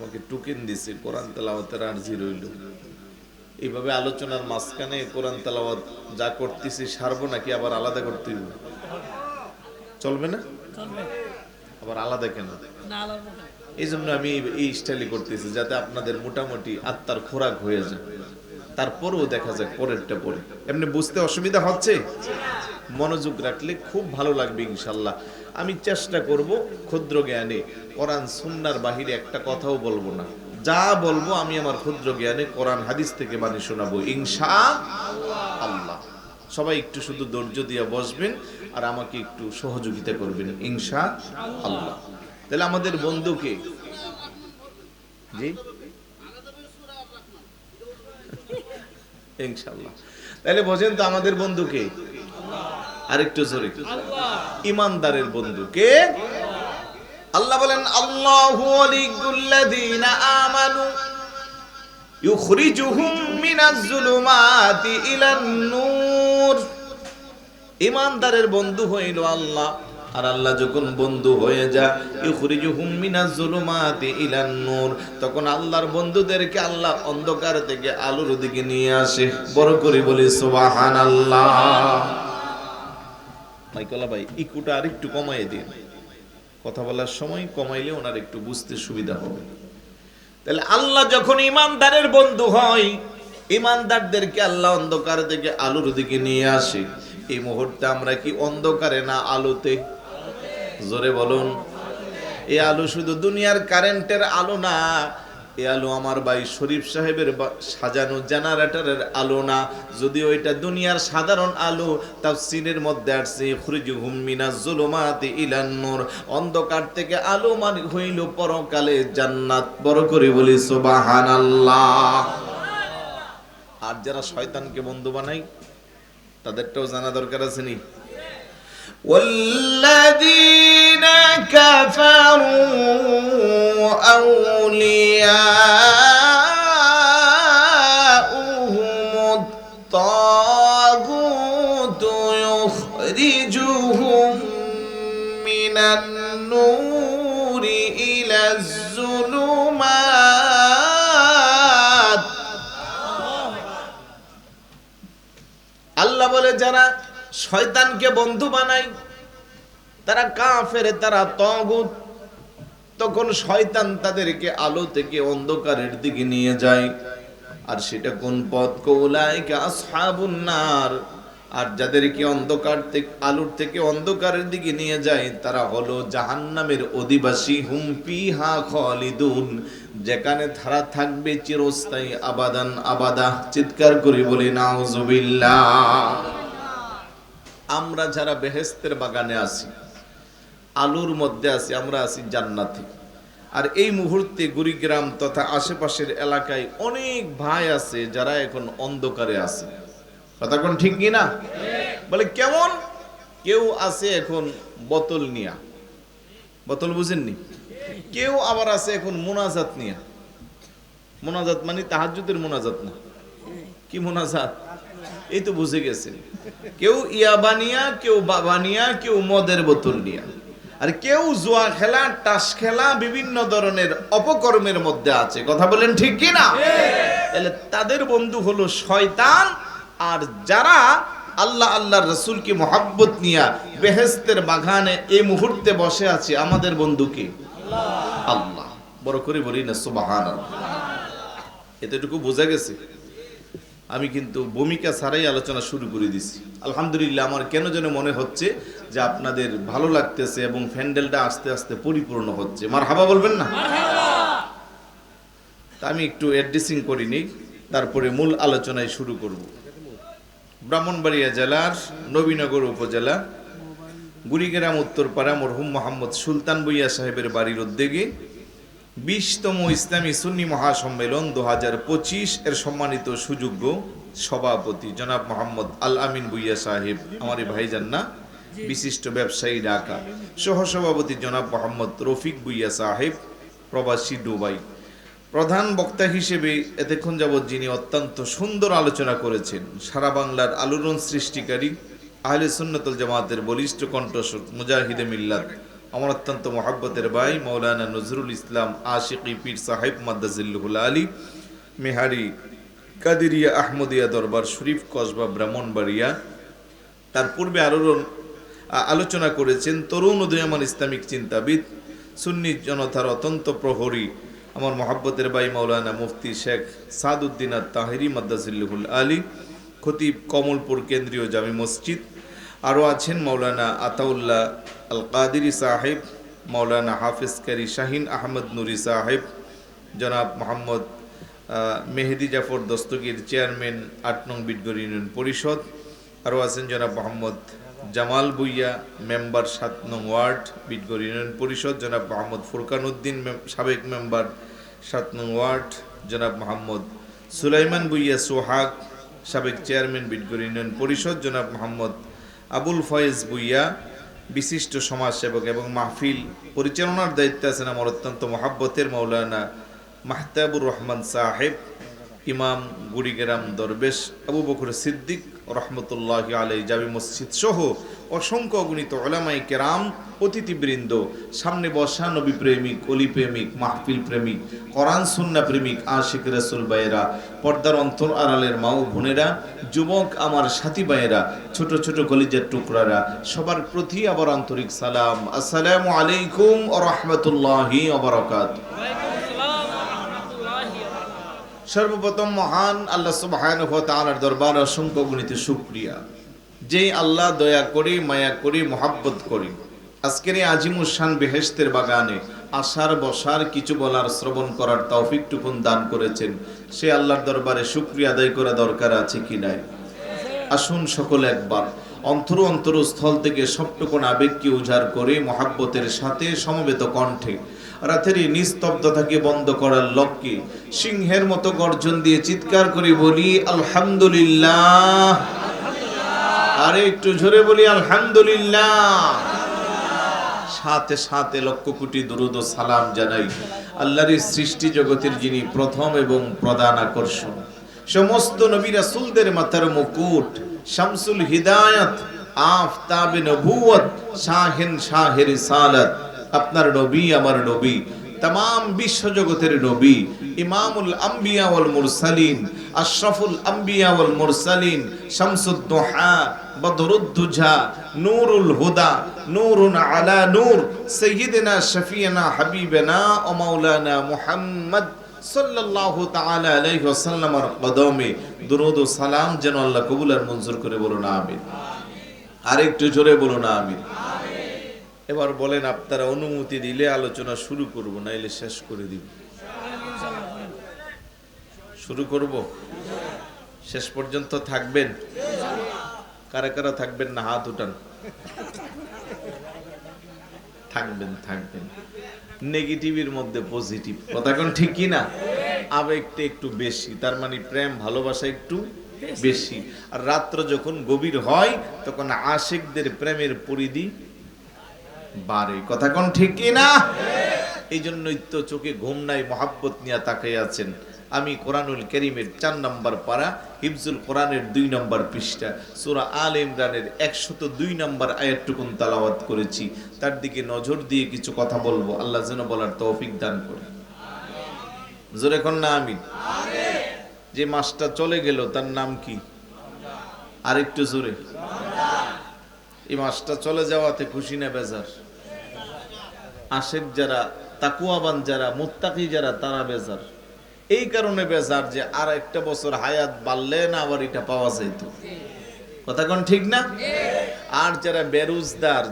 আমাকে টুকিন দিছে কোরআন তেলাওয়াতের আর্জি রইল। এইভাবে আলোচনার মাঝখানে কোরআন তেলাওয়াত যা করতেছি সারবো নাকি আবার আলাদা করতে? চলবে না? আবার আলাদা কেন? আলাদা এই জন্য আমি এই- এই স্টাইলে করতেছি যাতে আপনাদের মোটামুটি আত্মার খোরাক হয়ে যায়। তারপরেও দেখা যাক পরেরটা পরে। এমনি বুঝতে অসুবিধা হচ্ছে? মনোযোগ রাখলে খুব ভালো লাগবে ইনশাল্লাহ। আমি চেষ্টা করব ক্ষুদ্র জ্ঞানে। কোরআন সুন্নার বাহিরে একটা কথাও বলব না। যা বলব আমি আমার ক্ষুদ্র জ্ঞানে কোরআন হাদিস থেকে বাণী শোনাবো। ইনশা আল্লাহ। সবাই একটু শুধু ধৈর্য দিয়ে বসবেন আর আমাকে একটু সহযোগিতা করবেন। ইনশা আল্লাহ। তাহলে আমাদের বন্ধুকে জি? ইনশাল্লাহ তাহলে বোঝেন তো আমাদের বন্ধুকে আরেকটু জোরে। ইমানদারের বন্ধুকে আল্লাহ বলেন আল্লাহু আমানু ইউখরিজুহুম মিনাজ জুলুমাতি ইলান নূর। ইমানদারের বন্ধু হইল আল্লাহ। আর আল্লাহ যখন বন্ধু হয়ে যায় জুলুমাতি ইলান নূর তখন আল্লাহর বন্ধুদেরকে আল্লাহ অন্ধকার থেকে আলোর দিকে নিয়ে আসে। বড় করে বলে বলি সুবহানাল্লাহ। মাইকলা ভাই ইকুটা আরেকটু কমাই দিন। কথা বলার সময় কমাইলে ওনার একটু বুঝতে সুবিধা হবে। তাহলে আল্লাহ যখন ইমানদারের বন্ধু হয়, ইমানদারদেরকে আল্লাহ অন্ধকার থেকে আলোর দিকে নিয়ে আসে। এই মুহূর্তে আমরা কি অন্ধকারে না আলোতে? জোরে বলুন। এই আলো শুধু দুনিয়ার কারেন্টের আলো না এ আলো আমার ভাই শরীফ সাহেবের সাজানো জেনারেটরের আলো না। যদি ওইটা দুনিয়ার সাধারণ আলো তা সিনের মধ্যে আসছে খুরিজু হুমিনা জুলুমাতি ইলান্নর অন্ধকার থেকে আলো মান হইল পরকালে জান্নাত। বড় করে বলি আল্লাহ আর যারা শয়তানকে বন্ধু বানাই তাদেরটাও জানা দরকার আছে নি? كفروا أولياؤهم الطاغوت يخرجهم من النور إلى الظلمات আল্লাহ বলে যারা শয়তানকে বন্ধু বানায় তারা কাফের, তারা তগুত। তখন শয়তান তাদেরকে আলো থেকে অন্ধকারের দিকে নিয়ে যায়। আর সেটা কোন পথ? নার। আর যাদেরকে অন্ধকার থেকে আলোর থেকে অন্ধকারের দিকে নিয়ে যায়, তারা হলো জাহান্নামের অধিবাসী। হুম ফিহা খালিদুন। যেখানে তারা থাকবে চিরস্থায়ী, আবাদান, আবাদা। চিৎকার করে বলি, নাউজুবিল্লাহ। আমরা যারা বেহেস্তের বাগানে আছি আলুর মধ্যে আছি, আমরা আছি জান্নাতে। আর এই মুহূর্তে গুড়িগ্রাম তথা আশেপাশের এলাকায় অনেক ভাই আছে যারা এখন অন্ধকারে আছে। কথা কোন ঠিক কি না? বলে কেমন? কেউ আছে এখন বোতল নিয়া। বোতল বুঝেননি? কেউ আবার আছে এখন মোনাজাত নিয়া। মোনাজাত মানে তাহাজ্জুদের মোনাজাত না। কি মোনাজাত? এই তো বুঝে গেছেন। কেউ ইয়াবানিয়া কেউ বাবানিয়া কেউ মদের বোতল নিয়া। আর কেউ জুয়া খেলা টাস খেলা বিভিন্ন ধরনের অপকর্মের মধ্যে আছে। কথা বলেন ঠিক কি না তাহলে তাদের বন্ধু হলো শয়তান, আর যারা আল্লাহ আল্লাহ রসুলকে মোহাব্বত নিয়া বেহেস্তের বাগানে এই মুহূর্তে বসে আছে, আমাদের বন্ধুকে আল্লাহ। বড় করে বলি না সুবাহান এতটুকু বোঝা গেছে? আমি কিন্তু ভূমিকা ছাড়াই আলোচনা শুরু করে দিছি। আলহামদুলিল্লাহ, আমার কেন যেন মনে হচ্ছে যে আপনাদের ভালো লাগতেছে এবং ফ্যান্ডেলটা আস্তে আস্তে পরিপূর্ণ হচ্ছে। মার হাবা বলবেন না? তা আমি একটু অ্যাড্রেসিং করি নিই তারপরে মূল আলোচনায় শুরু করব। ব্রাহ্মণবাড়িয়া জেলার নবীনগর উপজেলা, গুড়িগ্রাম, উত্তরপাড়া, মরহুম মোহাম্মদ সুলতান বইয়া সাহেবের বাড়ির উদ্যোগে বিশতম ইসলামী সুন্নি মহাসম্মেলন দু হাজার পঁচিশ এর সম্মানিত সুযোগ্য সভাপতি জনাব মোহাম্মদ আল আমিন বুইয়া সাহেব আমার ভাইজান না, বিশিষ্ট ব্যবসায়ী ঢাকা। সহসভাপতি জনাব মোহাম্মদ রফিক বুইয়া সাহেব, প্রবাসী দুবাই। প্রধান বক্তা হিসেবে এতক্ষণ যাবৎ যিনি অত্যন্ত সুন্দর আলোচনা করেছেন, সারা বাংলার আলোড়ন সৃষ্টিকারী আহলে সুন্নতুল জামাতের বলিষ্ঠ কণ্ঠস্বর মুজাহিদে মিল্লাত। আমার অত্যন্ত মহাব্বতের ভাই মৌলানা নজরুল ইসলাম আশিকি পীর সাহেব মাদ্দাজিল্লুল আলী, মেহারি কাদিরিয়া আহমদিয়া দরবার শরীফ, কসবা, ব্রাহ্মণবাড়িয়া। তার পূর্বে আরও আ- আলোচনা করেছেন তরুণ উদয়মান ইসলামিক চিন্তাবিদ, সুন্নি জনতার অত্যন্ত প্রহরী, আমার মহাব্বতের ভাই মৌলানা মুফতি শেখ সাদউদ্দিন আর তাহিরি মাদ্দাজিল্লুল আলী, খতিব কমলপুর কেন্দ্রীয় জামি মসজিদ আরও আছেন মৌলানা আতাউল্লাহ আল কাদিরি সাহেব মৌলানা হাফিজ কারি শাহিন আহমদ নুরি সাহেব, জনাব মোহাম্মদ মেহেদি জাফর দস্তগীর চেয়ারম্যান, আট নং বিটগড় ইউনিয়ন পরিষদ। আরও আছেন জনাব মোহাম্মদ জামাল বুইয়া মেম্বার সাত নং ওয়ার্ড বিটগড় ইউনিয়ন পরিষদ। জনাব মোহাম্মদ ফুরকান উদ্দিন সাবেক মেম্বার সাত নং ওয়ার্ড। জনাব মোহাম্মদ সুলাইমান বুইয়া সোহাগ, সাবেক চেয়ারম্যান বিটগড় ইউনিয়ন পরিষদ। জনাব মোহাম্মদ আবুল ফয়েজ বুইয়া বিশিষ্ট সমাজসেবক এবং মাহফিল পরিচালনার দায়িত্বে আছেন আমার অত্যন্ত মহাব্বতের মৌলানা মাহতাবুর রহমান সাহেব। ইমাম গুড়িগ্রাম দরবেশ আবু বকর সিদ্দিক রহমতুল্লাহ আলাই জাবি মসজিদ সহ অসংখ্য অগণিত ওলামাই কেরাম, অতিথিবৃন্দ, সামনে বসা নবী প্রেমিক, অলি প্রেমিক, মাহফিল প্রেমিক করান সুন্না প্রেমিক, আশিক রসুল ভাইয়েরা, পর্দার অন্তর আড়ালের মা ও বোনেরা, যুবক আমার সাথী ভাইয়েরা, ছোট ছোট কলিজার টুকরারা, সবার প্রতি আবার আন্তরিক সালাম। আসসালামু আলাইকুম ও রহমতুল্লাহি অবরকাত সর্বপ্রথম মহান আল্লাহ সুবহানাহু ওয়া তাআলার দরবার অসংখ্য গুণিত শুকরিয়া। যেই আল্লাহ দয়া করি, মায়া করি, মোহাব্বত করি। আজকের এই আজিমুসান বেহেশতের বাগানে আসার বসার কিছু বলার শ্রবণ করার তৌফিকটুকুন দান করেছেন। সে আল্লাহর দরবারে শুকরিয়া আদায় করা দরকার আছে কি নাই? আসুন সকলে একবার অন্তর অন্তর স্থল থেকে সবটুকুন আবেগকে উজাড় করে মহাব্বতের সাথে সমবেত কণ্ঠে রাতের এই নিস্তব্ধতাকে বন্ধ করার লক্ষ্যে সিংহের মতো গর্জন দিয়ে চিৎকার করে বলি, আলহামদুলিল্লাহ। আরে একটু জোরে বলি, আলহামদুলিল্লাহ। সাথে সাথে লক্ষ কোটি দুরুদ ও সালাম জানাই আল্লাহর সৃষ্টি জগতের যিনি প্রথম এবং প্রধান আকর্ষণ। সমস্ত নবী রাসূলদের মাথার মুকুট, শামসুল হিদায়াত, আফতাবে নবুয়ত শাহিন শাহের রিসালাত। আপনার নবী, আমার নবী তাম বিশ্ব জগতের নবী, ইমামুল আম্বিয়া ওয়াল মুরসালিন, আশরাফুল আম্বিয়া ওয়াল মুরসালিন শামসুদ দুহা বদরুদ্দুজা, নূরুল হুদা, নূরুন আলা নূর সাইয়্যিদিনা শফিয়ানা, হাবিবানা ও মাওলানা মুহাম্মদ সাল্লাল্লাহু তাআলা আলাইহি ওয়াসাল্লামের কদমে। দুরূদ ও সালাম যেন আল্লাহ কবুল আর মঞ্জুর করে বলুন, আমিন। আরেকটু জোরে বলুন, আমিন। এবার বলেন, আপনারা অনুমতি দিলে আলোচনা শুরু করব না এলে শেষ করে দিব। শুরু করব? শেষ পর্যন্ত থাকবেন? কারা কারা থাকবেন না, হাত উঠান। থাকবেন থাকবেন। নেগেটিভের মধ্যে পজিটিভ। কথা কোন ঠিক কি না আবেগটা একটু বেশি, তার মানে প্রেম, ভালোবাসা একটু বেশি। আর রাত্র যখন গভীর হয়, তখন আশেকদের প্রেমের পরিধি বাড়ে। কথা কোন ঠিক না? এই জন্যই তো চোখে ঘুম নাই, মহাব্বত নিয়ে তাকাই আছেন। আমি কোরআনুল করিমের চার নম্বর পারা, হিফজুল কোরআনের দুই নম্বর পৃষ্ঠা, সুরা আল ইমরানের একশত দুই নম্বর আয়াতটুকুন তালাওয়াত করেছি। তার দিকে নজর দিয়ে কিছু কথা বলব, আল্লাহ যেন বলার তৌফিক দান করে জোরে না আমি যে মাসটা চলে গেল, তার নাম কি? আরেকটু জোরে। এই মাসটা চলে যাওয়াতে খুশি না বেজার। আশেক যারা তাকুয়াবান যারা মুত্তাকি যারা তারা বেজার। এই কারণে বেজার যে আর একটা বছর হায়াত বাড়লে না আবার এটা পাওয়া যাইত। কথা কোন ঠিক না? আর যারা বেরোজদার